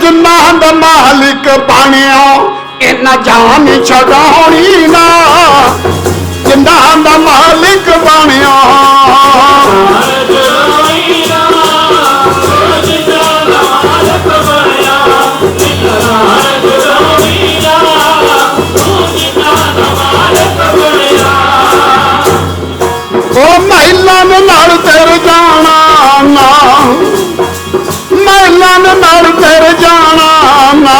ਜਿੰਨਾ ਦਾ ਮਾਲਿਕ ਬਣਿਆ ਇਹਨਾਂ ਜਾਨ ਛਡਾਉਣੀ ਨਾ। ਜਿੰਨਾ ਦਾ ਮਾਲਿਕ ਬਣਿਆ। ਉਹ ਮਹਿਲਾ ਨੇ ਨਾਲ ਤੇਰ ਜਾਣਾ ਨਾ। ਮਹਿਲਾ ਨਾਲ ਤੇਰ ਜਾਣਾ ਨਾ।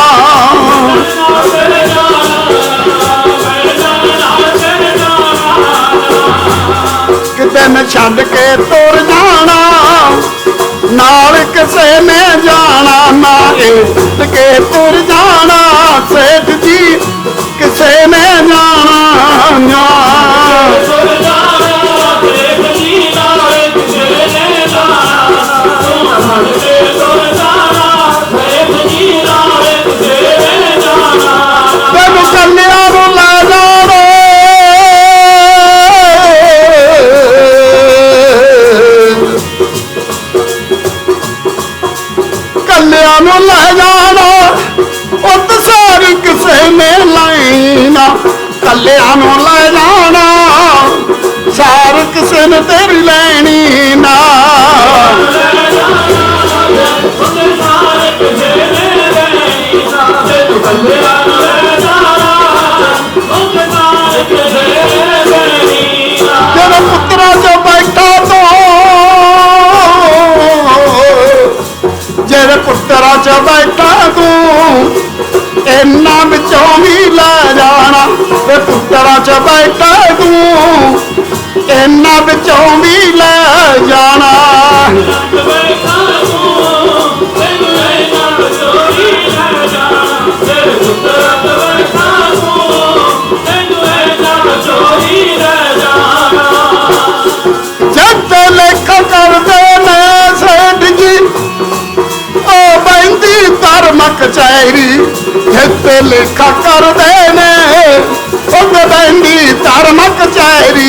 ਕਿਤੇ ਮੈਂ ਛੱਡ ਕੇ ਤੁਰ ਜਾਣਾ, ਨਾਲ ਕਿਸੇ ਨੇ ਜਾਣਾ ਨਾ। ਇਹ ਕੇ ਤੁਰ ਕੱਲਿਆਂ ਨੂੰ ਲੈ ਜਾਣਾ। ਸਾਰ ਕਿਸੇ ਨੇ ਤੇਰੀ ਲੈਣੀ ਨਾ ਇਹਨਾਂ ਵੀ ਲੈ ਜਾਣਾ। ਜਦ ਲੇਖ ਕਰਦੇ ਨੇ ਸੇਠ ਜੀ ਉਹ ਬੈਂਦੀ ਧਰਮ ਕਚਹਿਰੀ ਜਦ ਲੇਖਾ ਕਰਦੇ ਨੇ ਉਹ ਬੈਂਦੀ ਧਰਮਕ ਚਾਇਰੀ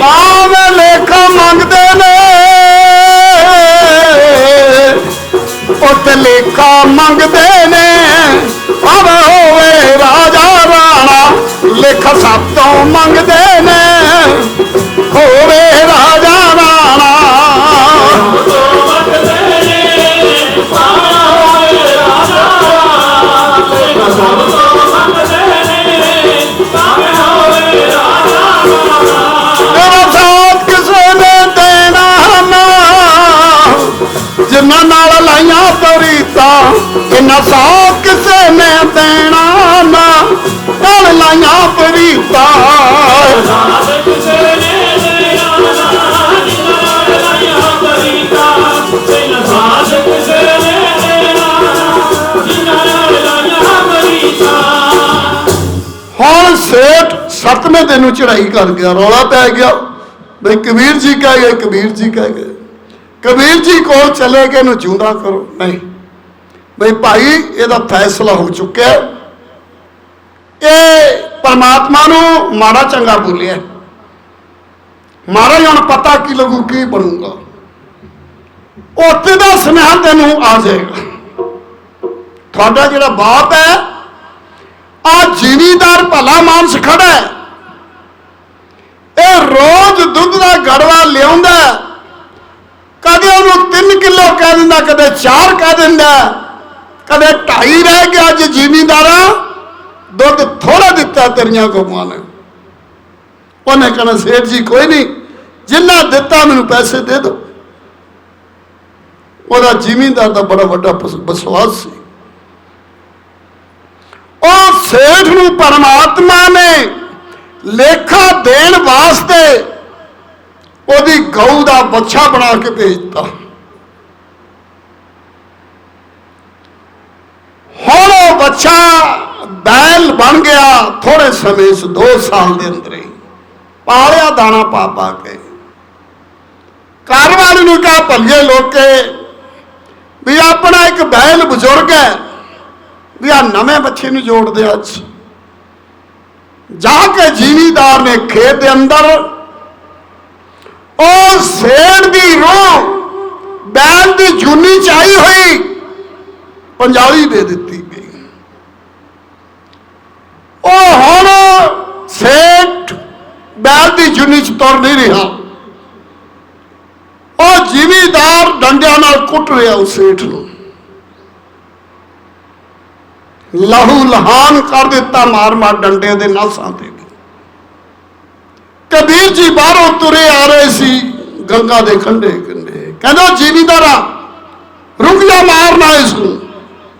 ਬਾਵੇਂ ਲੇਖ ਮੰਗਦੇ ਨੇ ਉੱਥੇ ਲੇਖਾ ਮੰਗਦੇ ਨੇ ਪਰ ਹੋਵੇ ਰਾਜਾ ਰਾਣਾ ਲੇਖਾ ਸਭ ਤੋਂ ਮੰਗਦੇ ਨੇ ਇਹਨਾਂ ਸਾਥ ਕਿਸੇ ਨੇ ਦੇਣਾ ਨਾ, ਨਾਲ ਲਾਈਆਂ ਤਰੀਤਾ ਹੁਣ ਸੇਠ ਸੱਤਵੇਂ ਦਿਨ ਨੂੰ ਚੜਾਈ ਕਰ ਗਿਆ, ਰੌਲਾ ਪੈ ਗਿਆ। ਬਈ ਕਬੀਰ ਜੀ ਕਹਿ ਗਏ, ਕਬੀਰ ਜੀ ਕਹਿ ਗਏ। ਕਬੀਰ ਜੀ ਕੋਲ ਚਲੇ ਗਏ ਨੂੰ ਜਿਉਂਦਾ ਕਰੋ। ਨਹੀਂ। ਬਈ ਭਾਈ, ਇਹਦਾ ਫੈਸਲਾ ਹੋ ਚੁੱਕਿਆ। ਇਹ ਪਰਮਾਤਮਾ ਨੂੰ ਮਾੜਾ ਚੰਗਾ ਬੋਲਿਆ। ਮਾਰਾ ਹੀ ਹੁਣ ਪਤਾ ਕੀ ਲੱਗੂ, ਕੀ ਬਣੂਗਾ। ਉੱਥੇ ਦਾ ਸੁਨੇਹਾ ਤੈਨੂੰ ਆ ਜਾਏਗਾ। ਤੁਹਾਡਾ ਜਿਹੜਾ ਬਾਪ ਹੈ, ਆ ਜ਼ਿਮੀਦਾਰ ਭਲਾ ਮਾਨਸ ਖੜਾ ਹੈ। ਇਹ ਰੋਜ਼ ਦੁੱਧ ਦਾ ਗੜਵਾ ਲਿਆਉਂਦਾ ਕਦੇ ਉਹਨੂੰ 3 ਕਿਲੋ ਕਹਿ ਦਿੰਦਾ, ਕਦੇ 4 ਕਹਿ ਦਿੰਦਾ ਕਦੇ ਢਾਈ ਰਹਿ ਗਿਆ ਅੱਜ ਜ਼ਿਮੀਦਾਰਾ? ਦੁੱਧ ਥੋੜਾ ਦਿੱਤਾ ਤੇਰੀਆਂ ਗਊਆਂ ਨੇ। ਉਹਨੇ ਕਹਣਾ, ਸੇਠ ਜੀ, ਕੋਈ ਨਹੀਂ, ਜਿੰਨਾ ਦਿੱਤਾ ਮੈਨੂੰ ਪੈਸੇ ਦੇ ਦਿਓ। ਉਹਦਾ ਜ਼ਿਮੀਂਦਾਰ ਦਾ ਬੜਾ ਵੱਡਾ ਵਿਸ਼ਵਾਸ ਸੀ। ਉਹ ਸੇਠ ਨੂੰ ਪਰਮਾਤਮਾ ਨੇ ਲੇਖਾ ਦੇਣ ਵਾਸਤੇ ਉਹਦੀ ਗਊ ਦਾ ਬੱਚਾ ਬਣਾ ਕੇ ਭੇਜਤਾ। ਹੁਣ ਉਹ ਬੱਚਾ ਬੈਲ ਬਣ ਗਿਆ ਥੋੜੇ ਸਮੇਂ ਚ 2 ਸਾਲ ਦੇ ਅੰਦਰ। ਹੀ ਪਾਲਿਆ ਦਾਣਾ ਪਾ ਪਾ ਕੇ। ਘਰ ਵਾਲੇ ਨੂੰ ਕਹਾ, ਭੱਲੇ ਲੋਕੇ, ਵੀ ਆਪਣਾ ਇੱਕ ਬੈਲ ਬਜ਼ੁਰਗ ਹੈ, ਵੀ ਆ ਨਵੇਂ ਬੱਚੇ ਨੂੰ ਜੋੜਦੇ ਅੱਜ। ਜਾ ਕੇ ਜ਼ਿਮੀਦਾਰ ਨੇ ਖੇਤ ਦੇ ਅੰਦਰ, ਉਹ ਸੇੜ ਦੀ ਰੋਹ ਬੈਲ ਦੀ ਜੂਨੀ ਚਾਈ ਹੋਈ। ਪੰਜਾਲੀ ਦੇ ਦਿੱਤੀ ਗਈ। ਉਹ ਹੁਣ ਸੇਠ ਬੈਲ ਦੀ ਜੁਨੀ ਚ ਤੁਰ ਨਹੀਂ ਰਿਹਾ। ਉਹ ਜ਼ਿਮੀਦਾਰ ਡੰਡਿਆਂ ਨਾਲ ਕੁੱਟ ਰਿਹਾ ਉਸ ਸੇਠ ਨੂੰ। ਲਹੂ ਲਹਾਨ ਕਰ ਦਿੱਤਾ ਮਾਰ ਮਾਰ ਡੰਡੇ ਦੇ ਨਾਸਾਂ ਤੇ। ਕਬੀਰ ਜੀ ਬਾਹਰੋਂ ਤੁਰੇ ਆ ਰਹੇ ਸੀ, ਗੰਗਾ ਦੇ ਕੰਢੇ ਕੰਢੇ ਕਹਿੰਦਾ, ਜ਼ਿਮੀਦਾਰਾ ਰੁਕ ਜਾ ਮਾਰਨਾ ਇਸ ਨੂੰ।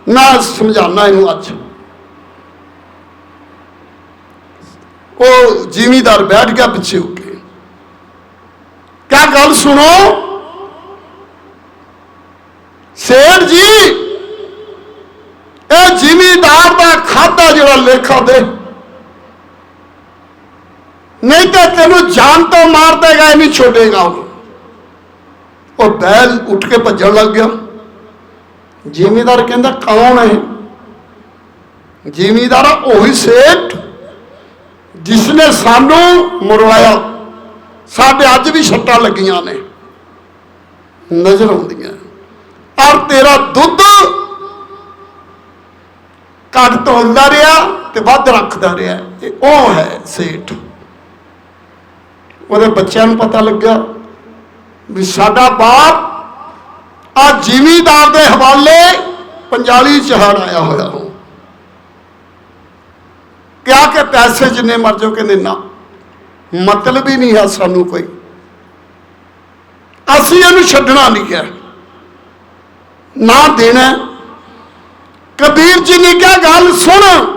ਨਾ ਸਮਝਾਣਾ ਇਹਨੂੰ ਅੱਜ। ਉਹ ਜ਼ਿਮੀਦਾਰ ਬੈਠ ਗਿਆ ਪਿੱਛੇ ਹੋ ਕੇ। ਕਿਆ ਗੱਲ ਸੁਣੋ? ਸੇਠ ਜੀ, ਇਹ ਜ਼ਿਮੀਦਾਰ ਦਾ ਖਾਤਾ ਜਿਹੜਾ ਲੇਖਾ ਦੇ। ਨਹੀਂ ਤਾਂ ਤੈਨੂੰ ਜਾਨ ਤੋਂ ਮਾਰ ਦੇਗਾ, ਇਹ ਨਹੀਂ ਛੋੜੇਗਾ ਉਹ ਬੈਲ ਉੱਠ ਕੇ ਭੱਜਣ ਲੱਗ ਗਿਆ। ਜ਼ਿਮੀਦਾਰ ਕਹਿੰਦਾ ਕੌਣ ਹੈ? ਜ਼ਿਮੀਦਾਰ ਉਹੀ ਸੇਠ ਜਿਸਨੇ ਸਾਨੂੰ ਮੁਰਵਾਇਆ। ਸਾਡੇ ਅੱਜ ਵੀ ਛੱਟਾਂ ਲੱਗੀਆਂ ਨੇ। ਨਜ਼ਰ ਆਉਂਦੀਆਂ। ਔਰ ਤੇਰਾ ਦੁੱਧ ਘੱਟ ਤੋਲਦਾ ਰਿਹਾ ਤੇ ਵੱਧ ਰੱਖਦਾ ਰਿਹਾ। ਇਹ ਉਹ ਹੈ ਸੇਠ। ਉਹਦੇ ਬੱਚਿਆਂ ਨੂੰ ਪਤਾ ਲੱਗਾ ਵੀ ਸਾਡਾ ਬਾਪ ਆ ਜ਼ਿਮੀਦਾਰ ਦੇ ਹਵਾਲੇ ਪੰਜਾਲੀ ਚਹਾੜ ਆਇਆ ਹੋਇਆ ਹੋ। ਕਿਹਾ ਕਿ ਪੈਸੇ ਜਿੰਨੇ ਮਰ ਜਾਓ, ਕਹਿੰਦੇ ਨਾ। ਮਤਲਬ ਹੀ ਨਹੀਂ ਹੈ ਸਾਨੂੰ ਕੋਈ। ਅਸੀਂ ਇਹਨੂੰ ਛੱਡਣਾ ਨਹੀਂ ਹੈ। ਨਾ ਦੇਣਾ ਕਬੀਰ ਜੀ ਨੇ ਕਿਹਾ, ਗੱਲ ਸੁਣ।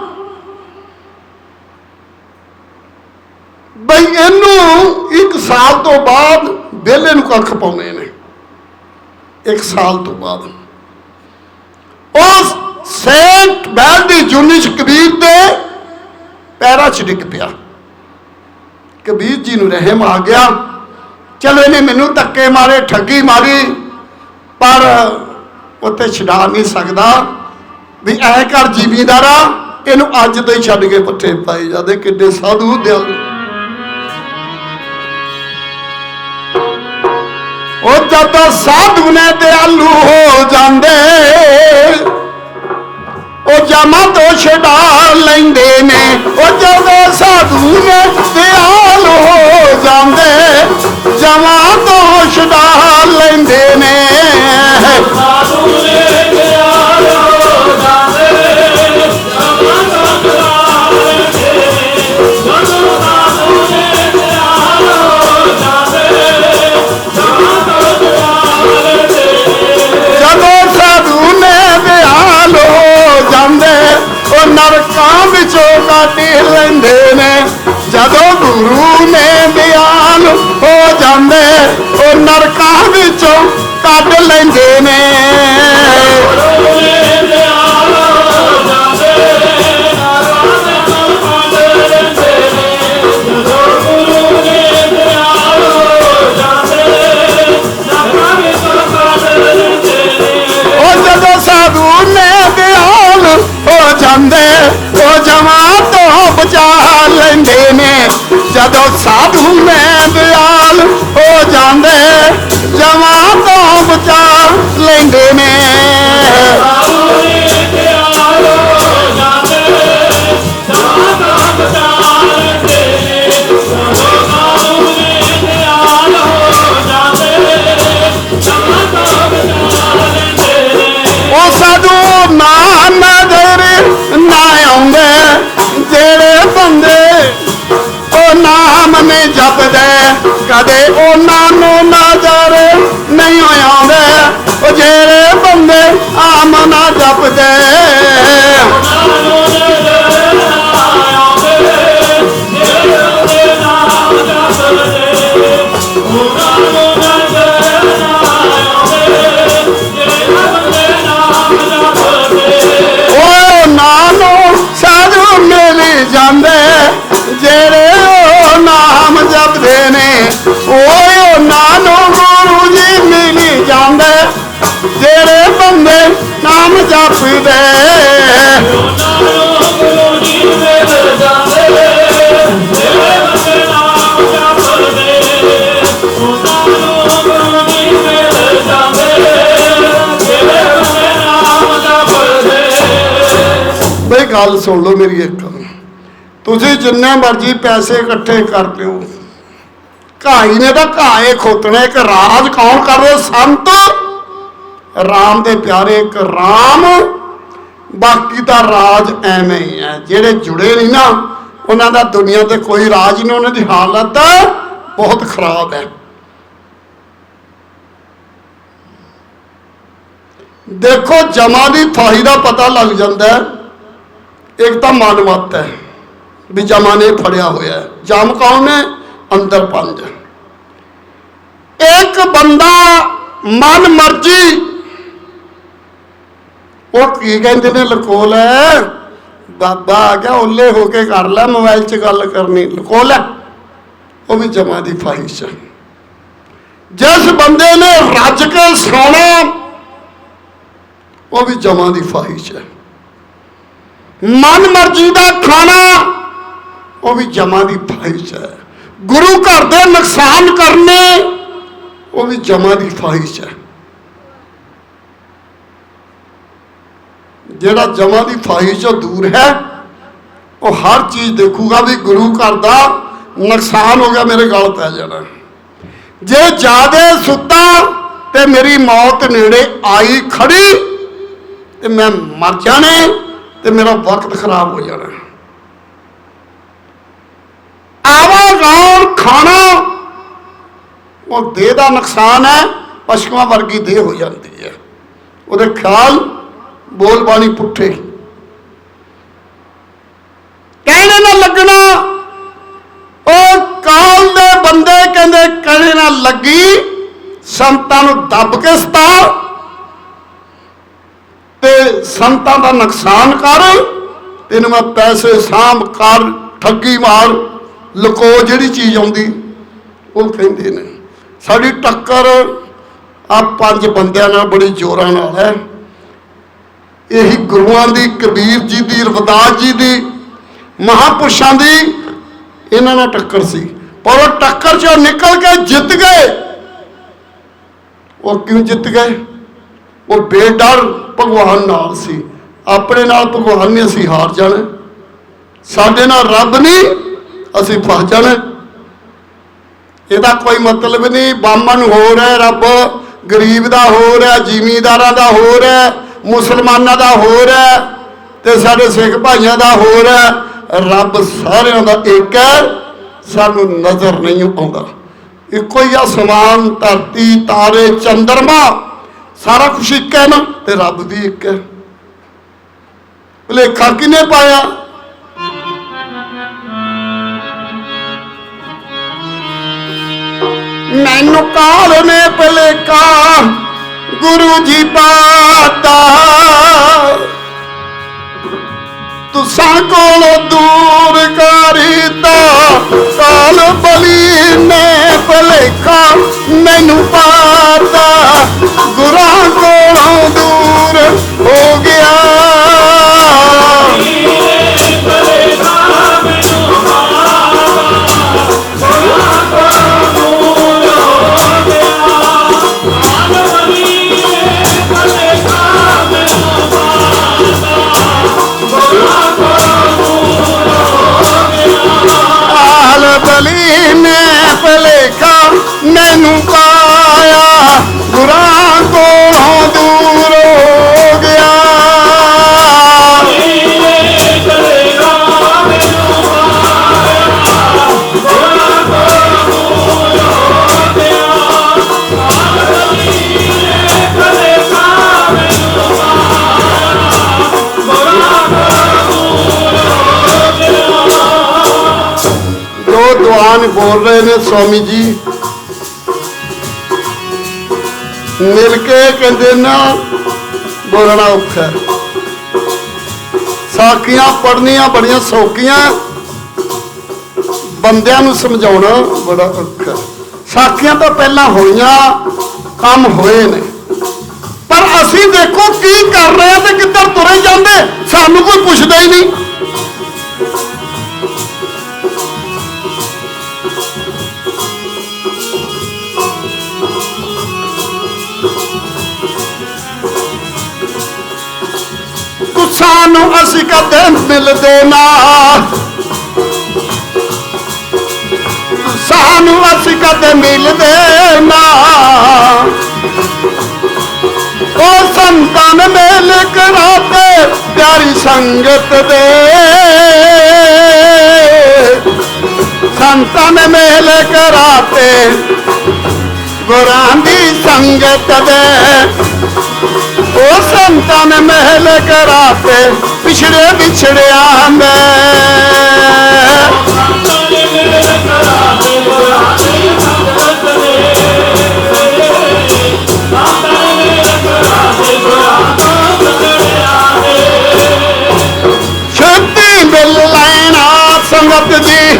ਬਈ ਇਹਨੂੰ ਇੱਕ ਸਾਲ ਤੋਂ ਬਾਅਦ ਵਿਹਲੇ ਨੂੰ ਕੱਖ ਪਾਉਣੇ ਨੇ। ਇੱਕ ਸਾਲ ਤੋਂ ਬਾਅਦ। ਉਸ ਸੇਂਟ ਬੈਲ ਦੀ ਜੂਨੀ ਕਬੀਰ ਦੇ ਪੈਰਾਂ 'ਚ ਡਿੱਗ ਪਿਆ। ਕਬੀਰ ਜੀ ਨੂੰ ਰਹਿਮ ਆ ਗਿਆ। ਚਲੋ ਇਹਨੇ ਮੈਨੂੰ ਧੱਕੇ ਮਾਰੇ, ਠੱਗੀ ਮਾਰੀ, ਪਰ ਉੱਤੇ ਛਡਾ ਨਹੀਂ ਸਕਦਾ। ਵੀ ਐ ਕਰ ਜ਼ਿਮੀਦਾਰਾ ਇਹਨੂੰ ਅੱਜ ਤੋਂ ਹੀ ਛੱਡ ਕੇ ਪੱਠੇ ਪਾਏ ਜਾਂਦੇ ਕਿੱਡੇ ਸਾਧੂ ਦਿਆਲੂ ਉਹ ਜਦੋਂ ਸਾਧੂ ਨੇ ਦਿਆਲੂ ਹੋ ਜਾਂਦੇ, ਉਹ ਜਮਾ ਤੋਂ ਛਡਾ ਲੈਂਦੇ ਨੇ। ਉਹ ਜਦੋਂ ਸਾਧੂ ਨੇ ਦਿਆਲ ਹੋ ਜਾਂਦੇ, ਜਮਾ ਤੋਂ ਛਡਾ ਲੈਂਦੇ ਨੇ। ਸਾਧੂ ਨੇ ਗੁਰੂ ਨੇ ਦਿਆਲ ਹੋ ਜਾਂਦੇ ਉਹ ਨਰਕਾਂ ਵਿੱਚੋਂ ਕੱਢ ਲੈਂਦੇ ਨੇ। ਜਦੋਂ ਸਾਧੂ ਨੇ ਦਿਆਲ ਹੋ ਜਾਂਦੇ ਜਮਾ ਤੋਂ ਬਚਾ ਲੈਂਦੇ ਨੇ। ਕਦੇ ਉਹਨਾਂ ਨੂੰ ਨਜ਼ਰ ਨਹੀਂ ਆਉਂਦੇ। ਉਹ ਜਿਹੜੇ ਬੰਦੇ ਆਮ ਨਾ ਜਪਦੇ। ਗੱਲ ਸੁਣ ਲਓ ਮੇਰੀ ਇੱਕ। ਤੁਸੀਂ ਜਿੰਨੇ ਮਰਜ਼ੀ ਪੈਸੇ ਇਕੱਠੇ ਕਰ ਲਿਓ ਘਾਈ ਨੇ ਤਾਂ ਘਾਏ ਖੋਤਣੇ, ਇੱਕ ਰਾਜ ਕੌਣ ਕਰ ਰਿਹਾ? ਸੰਤ। ਰਾਮ ਦੇ ਪਿਆਰੇ, ਇੱਕ ਰਾਮ। ਬਾਕੀ ਦਾ ਰਾਜ ਐਵੇਂ ਹੀ ਹੈ। ਜਿਹੜੇ ਜੁੜੇ ਨਹੀਂ ਨਾ, ਉਹਨਾਂ ਦਾ ਦੁਨੀਆ ਤੇ ਕੋਈ ਰਾਜ ਨਹੀਂ, ਉਹਨਾਂ ਦੀ ਹਾਲਤ ਬਹੁਤ ਖਰਾਬ ਹੈ। ਦੇਖੋ, ਜਮਾ ਦੀ ਥਾਈ ਦਾ ਪਤਾ ਲੱਗ ਜਾਂਦਾ ਹੈ। ਇੱਕ ਤਾਂ ਮਾਨਵਤ ਹੈ ਵੀ ਜਮਾ ਨੇ ਫੜਿਆ ਹੋਇਆ। ਹੈ ਜਮ ਕੌਣ ਨੇ ਅੰਦਰ ਪੰਜ। ਇੱਕ ਬੰਦਾ ਮਨ ਮਰਜ਼ੀ ਉਹ ਕੀ ਕਹਿੰਦੇ ਨੇ ਲਕੋਲ ਹੈ? ਬਾਬਾ ਆ ਗਿਆ ਓਲੇ ਹੋ ਕੇ ਕਰ ਲੈ, ਮੋਬਾਈਲ 'ਚ ਗੱਲ ਕਰਨੀ। ਲਕੋਲ ਹੈ। ਉਹ ਵੀ ਜਮਾ ਦੀ ਫਾਹਿਸ਼ ਹੈ। ਜਿਸ ਬੰਦੇ ਨੇ ਰੱਜ ਕੇ ਸੌਣਾ, ਉਹ ਵੀ ਜਮਾਂ ਦੀ ਫਾਹਿਸ਼ ਹੈ। ਮਨ ਮਰਜ਼ੀ ਦਾ ਖਾਣਾ, ਉਹ ਵੀ ਜਮਾਂ ਦੀ ਫਾਹਿਸ਼ ਹੈ। ਗੁਰੂ ਘਰ ਦੇ ਨੁਕਸਾਨ ਕਰਨੇ, ਉਹ ਵੀ ਜਮਾਂ ਦੀ ਫਾਹਿਸ਼ ਹੈ। ਜਿਹੜਾ ਜਮਾਂ ਦੀ ਫਾਹਿਸ਼ ਤੋਂ ਦੂਰ ਹੈ, ਉਹ ਹਰ ਚੀਜ਼ ਦੇਖੂਗਾ ਵੀ ਗੁਰੂ ਘਰ ਦਾ ਨੁਕਸਾਨ ਹੋ ਗਿਆ, ਮੇਰੇ ਗਲ ਪੈ ਜਾਣਾ। ਜੇ ਜਾਦੇ ਸੁੱਤਾ ਤੇ ਮੇਰੀ ਮੌਤ ਨੇੜੇ ਆਈ ਖੜੀ, ਤੇ ਮੈਂ ਮਰ ਜਾਣਾ। ਤੇ ਮੇਰਾ ਵਕਤ ਖਰਾਬ ਹੋ ਜਾਣਾ। ਆਵਾਗੌਰ ਖਾਣਾ। ਉਹ ਦੇਹ ਦਾ ਨੁਕਸਾਨ ਹੈ, ਪਸ਼ੂਆਂ ਵਰਗੀ ਦੇਹ ਹੋ ਜਾਂਦੀ ਹੈ। ਉਹਦੇ ਖਿਆਲ ਬੋਲ ਬਾਣੀ ਪੁੱਠੇ। ਕਹਿਣੇ ਨਾ ਲੱਗਣਾ, ਉਹ ਕਾਲ ਦੇ ਬੰਦੇ ਕਹਿੰਦੇ ਕਹਿਣੇ ਨਾ ਲੱਗੀ, ਸੰਤਾਂ ਨੂੰ ਦੱਬ ਕੇ ਸਤਾ। ਤੇ ਸੰਤਾਂ ਦਾ ਨੁਕਸਾਨ ਕਰ, ਤੈਨੂੰ ਮੈਂ ਪੈਸੇ ਸਾਂਭ ਕਰ, ਠੱਗੀ ਮਾਰ, ਲੁਕੋ ਜਿਹੜੀ ਚੀਜ਼ ਆਉਂਦੀ, ਉਹ ਕਹਿੰਦੇ ਨੇ। ਸਾਡੀ ਟੱਕਰ ਆ ਪੰਜ ਬੰਦਿਆਂ ਨਾਲ, ਬੜੀ ਜ਼ੋਰਾਂ ਨਾਲ ਹੈ। ਇਹੀ ਗੁਰੂਆਂ ਦੀ, ਕਬੀਰ ਜੀ ਦੀ, ਰਵਦਾਸ ਜੀ ਦੀ, ਮਹਾਪੁਰਸ਼ਾਂ ਦੀ, ਇਹਨਾਂ ਨਾਲ ਟੱਕਰ ਸੀ। ਪਰ ਉਹ ਟੱਕਰ ਚੋਂ ਨਿਕਲ ਕੇ ਜਿੱਤ ਗਏ। ਉਹ ਕਿਉਂ ਜਿੱਤ ਗਏ? ਉਹ ਬੇਡਰ ਭਗਵਾਨ ਨਾਲ ਸੀ। ਆਪਣੇ ਨਾਲ ਭਗਵਾਨ ਨੇ ਅਸੀਂ ਹਾਰ ਜਾਣਾ। ਸਾਡੇ ਨਾਲ ਰੱਬ ਨਹੀਂ, ਅਸੀਂ ਫਸ ਜਾਣਾ। ਇਹਦਾ ਕੋਈ ਮਤਲਬ ਨਹੀਂ ਬਾਮਨ ਹੋਰ ਹੈ ਰੱਬ, ਗਰੀਬ ਦਾ ਹੋਰ ਹੈ, ਜ਼ਿਮੀਂਦਾਰਾਂ ਦਾ ਹੋਰ ਹੈ, ਮੁਸਲਮਾਨਾਂ ਦਾ ਹੋਰ ਹੈ, ਤੇ ਸਾਡੇ ਸਿੱਖ ਭਾਈਆਂ ਦਾ ਹੋਰ ਹੈ। ਰੱਬ ਸਾਰਿਆਂ ਦਾ ਇੱਕ ਹੈ, ਸਾਨੂੰ ਨਜ਼ਰ ਨਹੀਂ ਆਉਂਦਾ। ਇੱਕੋ ਹੀ ਆ ਸਮਾਨ, ਧਰਤੀ, ਤਾਰੇ, ਚੰਦਰਮਾ। ਸਾਰਾ ਕੁਝ ਇੱਕ ਹੈ ਨਾ, ਤੇ ਰੱਬ ਵੀ ਇੱਕ ਹੈ। ਭੁਲੇਖਾ ਕਿਨੇ ਪਾਇਆ? ਮੈਨੂੰ ਕਾਲ ਨੇ ਭਲੇਖਾ, ਗੁਰੂ ਜੀ ਪਾਤਾ। ਤੁਸਾਂ ਕੋਲੋਂ ਦੂਰ ਕਰੀਤਾ। ਕਾਲ ਬਲੀ ਨੇ ਭਲੇਖਾ ਮੈਨੂੰ ਪਾਤਾ। ਗੁਰਾਂ ਕੋਲੋਂ ਦੂਰ ਹੋ ਗਿਆ। ਦੋ ਬੋਲ ਰਹੇ ਨੇ ਸਵਾਮੀ ਜੀ। ਮਿਲ ਕੇ ਕਹਿੰਦੇ ਨਾ, ਬੋਲਣਾ ਔਖਾ ਸਾਖੀਆਂ ਪੜਨੀਆਂ ਬੜੀਆਂ ਸੌਖੀਆਂ ਬੰਦਿਆਂ ਨੂੰ ਸਮਝਾਉਣਾ ਬੜਾ ਔਖਾ ਸਾਖੀਆਂ ਤਾਂ ਪਹਿਲਾਂ ਹੋਈਆਂ, ਕੰਮ ਹੋਏ ਨੇ। ਪਰ ਅਸੀਂ ਦੇਖੋ ਕੀ ਕਰ ਰਹੇ ਤੇ ਕਿੱਧਰ ਤੁਰੇ ਜਾਂਦੇ, ਸਾਨੂੰ ਕੋਈ ਪੁੱਛਦਾ ਹੀ ਨਹੀਂ। ਸਾਨੂੰ ਅਸੀਂ ਕਦੇ ਮਿਲਦੇ ਨਾ। ਸਾਨੂੰ ਅਸੀਂ ਕਦੇ ਮਿਲਦੇ ਨਾ। ਉਹ ਸੰਤਨ ਮੇਲ ਕਰਾਤੇ, ਪਿਆਰੀ ਸੰਗਤ ਦੇ। ਸੰਤਨ ਮੇਲ ਕਰਾਤੇ, ਗੁਰਾਂ ਦੀ ਸੰਗਤ ਦੇ। ਉਹ ਸੰਤਨ ਮਹਿਲ ਕਰਾਤੇ, ਪਿਛੜੇ ਵਿਛੜਿਆਂ ਦੇ ਸੰਤਾਂ ਨੇ। ਸੰਗਤ ਦੇ ਲੈਣਾ ਸੰਗਤ ਜੀ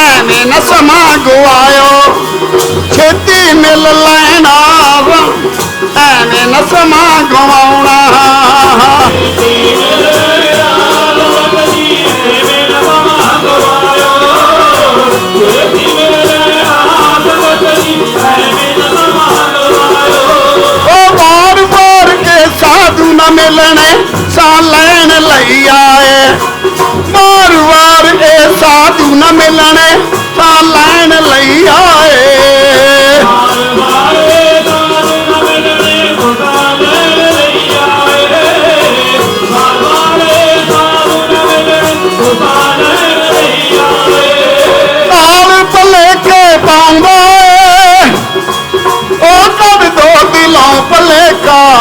ਐਵੇਂ ਨਾ ਸਮਾਂ ਗਵਾਇਓ ਛੇਤੀ ਮਿਲ ਲੈਣਾ ਐਵੇਂ ਨਾ ਸਮਾਂ ਗਵਾਉਣਾ। ਉਹ ਵਾਰ ਵਾਰ ਕੇ ਸਾਧੂ ਨਾ ਮਿਲਣੇ, ਸਾ ਲੈਣ ਲਈ ਆਏ। ਵਾਰ ਵਾਰ ਇਹ ਸਾਧੂ ਨਾ ਮਿਲਣੇ, ਸਾ ਲੈਣ ਲਈ ਆਏ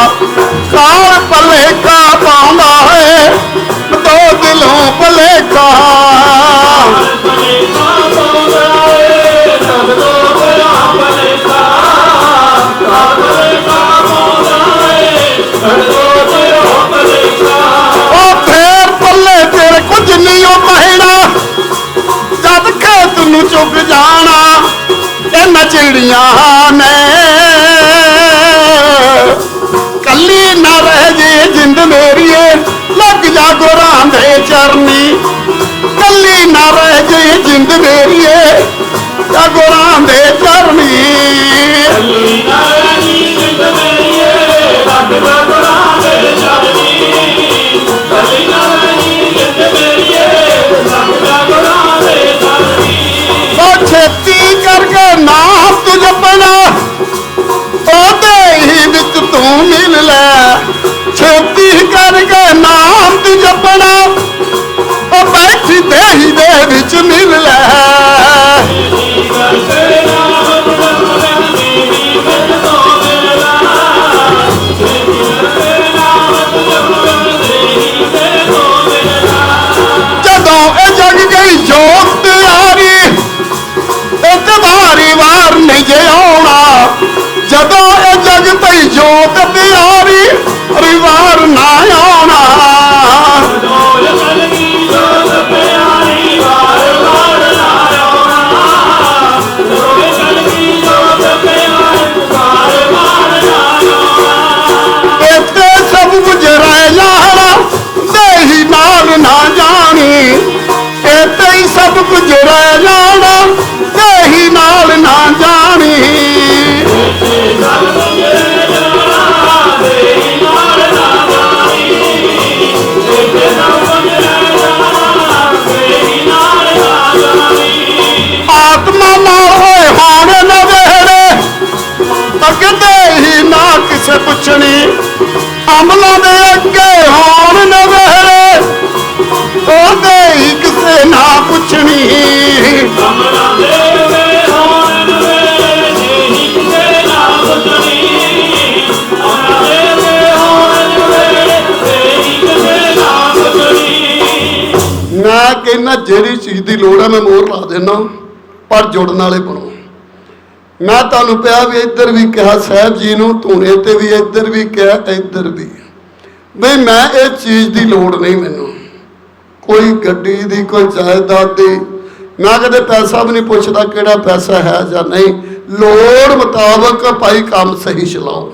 ਭਲੇਕਾ ਕਾਲ ਪਾਉਂਦਾ ਏ। ਦੋ ਦਿਲੋਂ ਭਲੇਕਾ ਨਾਮ ਜਪਣਾ, ਉਹਦੇ ਹੀ ਵਿੱਚ ਤੂੰ ਮਿਲ ਲੈ। ਛੇਤੀ ਕਰਕੇ ਨਾਮ ਤੂੰ ਜਪਣਾ, ਉਹ ਬੈਠੀ ਦੇਹੀ ਦੇ ਵਿੱਚ ਮਿਲ ਲੈ। ਕਹਿੰਦਾ ਜਿਹੜੀ ਚੀਜ਼ ਦੀ ਲੋੜ ਹੈ, ਮੈਂ ਮੋਹਰ ਲਾ ਦੇਣਾ ਪਰ ਜੁੜਨ ਵਾਲੇ ਬਣੋ। ਮੈਂ ਤੁਹਾਨੂੰ ਪਿਆ ਵੀ ਇੱਧਰ ਵੀ ਕਿਹਾ, ਸਾਹਿਬ ਜੀ ਨੂੰ ਧੂਣੇ ਤੇ ਵੀ, ਇੱਧਰ ਵੀ ਕਿਹਾ, ਇੱਧਰ ਵੀ। ਬਈ ਮੈਂ ਇਹ ਚੀਜ਼ ਦੀ ਲੋੜ ਨਹੀਂ ਮੈਨੂੰ। ਕੋਈ ਗੱਡੀ ਦੀ, ਕੋਈ ਜਾਇਦਾਦ ਦੀ। ਮੈਂ ਕਦੇ ਪੈਸਾ ਵੀ ਨਹੀਂ ਪੁੱਛਦਾ ਕਿਹੜਾ ਪੈਸਾ ਹੈ ਜਾਂ ਨਹੀਂ। ਲੋੜ ਮੁਤਾਬਕ ਭਾਈ ਕੰਮ ਸਹੀ ਚਲਾਓ।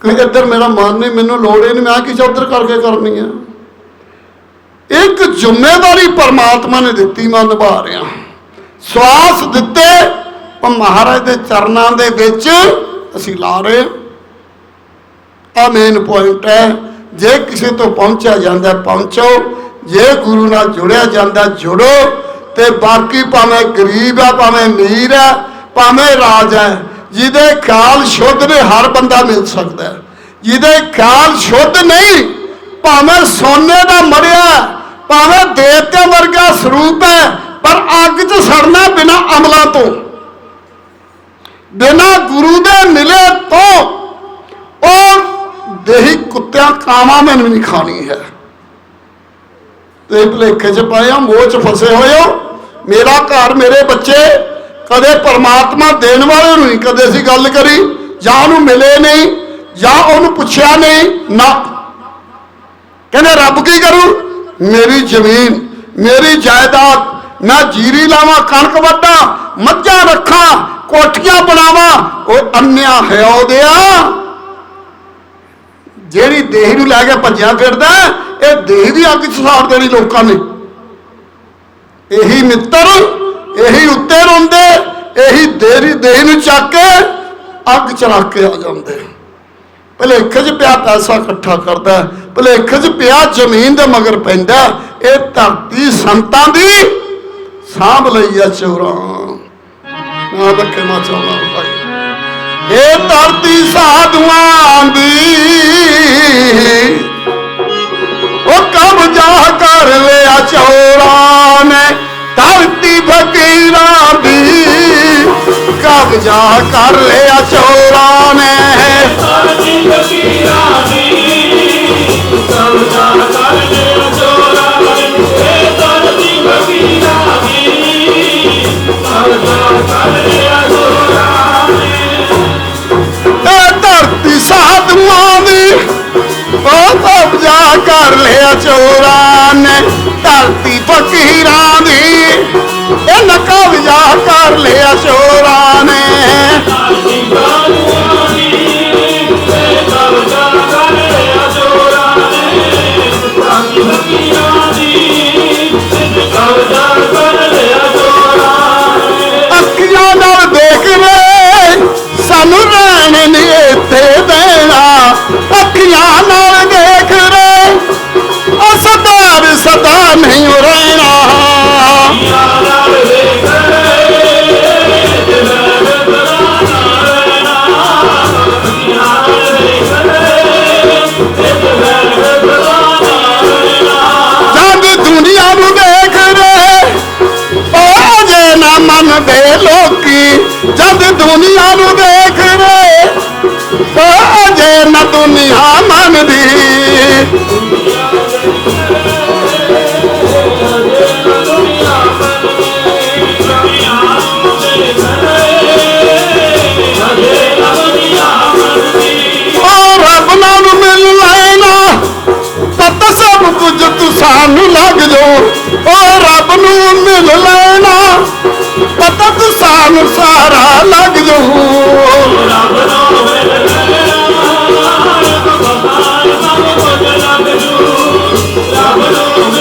ਕਿ ਇੱਧਰ ਮੇਰਾ ਮਨ ਨਹੀਂ, ਮੈਨੂੰ ਲੋੜ ਹੀ ਨਹੀਂ। ਮੈਂ ਕਿਸੇ ਉੱਧਰ ਕਰਕੇ ਕਰਨੀ ਆ? ਇੱਕ ਜ਼ਿੰਮੇਵਾਰੀ ਪਰਮਾਤਮਾ ਨੇ ਦਿੱਤੀ, ਮੈਂ ਨਿਭਾ ਰਿਹਾ। ਸਵਾਸ ਦਿੱਤੇ ਉਹ ਮਹਾਰਾਜ ਦੇ ਚਰਨਾਂ ਦੇ ਵਿੱਚ ਅਸੀਂ ਲਾ ਰਹੇ ਆ ਮੇਨ ਪੁਆਇੰਟ ਹੈ, ਜੇ ਕਿਸੇ ਤੋਂ ਪਹੁੰਚਿਆ ਜਾਂਦਾ, ਪਹੁੰਚੋ। ਜੇ ਗੁਰੂ ਨਾਲ ਜੁੜਿਆ ਜਾਂਦਾ, ਜੁੜੋ। ਤੇ ਬਾਕੀ ਭਾਵੇਂ ਗਰੀਬ ਆ, ਭਾਵੇਂ ਅਮੀਰ ਆ, ਭਾਵੇਂ ਰਾਜ ਹੈ ਜਿਹਦੇ ਖਿਆਲ ਸ਼ੁੱਧ ਨੇ, ਹਰ ਬੰਦਾ ਮਿਲ ਸਕਦਾ ਹੈ। ਜਿਹਦੇ ਖਿਆਲ ਸ਼ੁੱਧ ਨਹੀਂ ਭਾਵੇਂ ਸੋਨੇ ਦਾ ਮੜਿਆ ਭਾਵੇਂ ਦੇਵਤੇ ਵਰਗਾ ਸਰੂਪ ਹੈ, ਪਰ ਅੱਗ 'ਚ ਸੜਨਾ ਬਿਨਾ ਅਮਲਾਂ ਤੋਂ। ਬਿਨਾ ਗੁਰੂ ਦੇ ਮਿਲੇ ਤੋਂ, ਉਹ ਦੇਹੀ ਕੁੱਤਿਆਂ ਕਾਵਾਂ ਮੈਨੂੰ ਨਹੀਂ ਖਾਣੀ ਹੈ। ਤੇ ਭਲੇਖੇ 'ਚ ਪਏ ਆ ਮੋਹ 'ਚ ਫਸੇ ਹੋਏ ਹੋ। ਮੇਰਾ ਘਰ, ਮੇਰੇ ਬੱਚੇ ਕਦੇ ਪਰਮਾਤਮਾ ਦੇਣ ਵਾਲੇ ਨੂੰ ਨਹੀਂ, ਕਦੇ ਅਸੀਂ ਗੱਲ ਕਰੀ, ਜਾਂ ਉਹਨੂੰ ਮਿਲੇ ਨਹੀਂ, ਜਾਂ ਉਹਨੂੰ ਪੁੱਛਿਆ ਨਹੀਂ, ਨਾ ਕਹਿੰਦੇ ਰੱਬ ਕੀ ਕਰੂ? ਮੇਰੀ ਜ਼ਮੀਨ, ਮੇਰੀ ਜਾਇਦਾਦ, ਮੈਂ ਜੀਰੀ ਲਾਵਾਂ, ਕਣਕ ਵੱਢਾਂ ਮੱਝਾਂ ਰੱਖਾਂ, ਕੋਠੀਆਂ ਬਣਾਵਾਂ, ਉਹ ਅੰਨਿਆ ਹੈ ਉਹਦਿਆ ਜਿਹੜੀ ਦੇਹ ਨੂੰ ਲੈ ਕੇ ਭੱਜਿਆ ਫਿਰਦਾ, ਇਹ ਦੇਹ ਦੀ ਅੱਗ 'ਚ ਸਾੜ ਦੇਣੀ ਲੋਕਾਂ ਨੇ। ਇਹੀ ਮਿੱਤਰ, ਇਹੀ ਉੱਤੇ ਰੋਂਦੇ, ਇਹੀ ਦੇਰੀ ਦੇਹ ਨੂੰ ਚੱਕ ਕੇ ਅੱਗ ਚਲਾ ਕੇ ਆ ਜਾਂਦੇ। ਭਲੇਖ 'ਚ ਪਿਆ ਪੈਸਾ ਇਕੱਠਾ ਕਰਦਾ ਭਲੇਖ 'ਚ ਪਿਆ ਜ਼ਮੀਨ ਦੇ ਮਗਰ ਪੈਂਦਾ ਇਹ ਧਰਤੀ ਸੰਤਾਂ ਦੀ ਸਾਂਭ ਲਈ ਆ ਚੋਰਾਂ। ਨਾ ਰੱਖਣਾ ਚਾਹੁੰਦਾ ਭਾਈ, ਇਹ ਧਰਤੀ ਸਾਧੂਆਂ ਦੀ, ਉਹ ਕਬਜ਼ਾ ਕਰ ਲਿਆ ਚੋਰਾਂ ਨੇ, ਧਰਤੀ ਫਕੀਰਾਂ ਕਬਜ਼ਾ ਕਰ ਲਿਆ ਚੋਰਾਂ ਨੇ ਸਾਡੀ ਫਕੀਰਾਂ ਦੀ ਕਬਜ਼ਾ ਕਰ ਲਿਆ ਚੋਰਾਂ ਨੇ। ਸਾਡੀ ਫਕੀਰਾਂ ਦੀ ਕਬਜ਼ਾ ਕਰ ਲਿਆ ਚੋਰਾਂ ਨੇ ਇਹ ਧਰਤੀ ਸਾਧੂਆਂ ਦੀ ਉਹ ਕਬਜ਼ਾ ਕਰ ਲਿਆ ਚੋਰਾਂ ਨੇ। ਧਰਤੀ ਫਕੀਰਾਂ ਦੀ ਇਹ ਕਬਜ਼ਾ ਕਰ ਲਿਆ ਚੋਰਾਂ ਨੇ। ਸਾਨੂੰ ਲੱਗ ਜੋ। ਉਹ ਰੱਬ ਨੂੰ ਮਿਲ ਲੈਣਾ ਤਤ ਤੂੰ ਸਾਨੂੰ ਸਾਰਾ ਲੱਗ ਜੋ।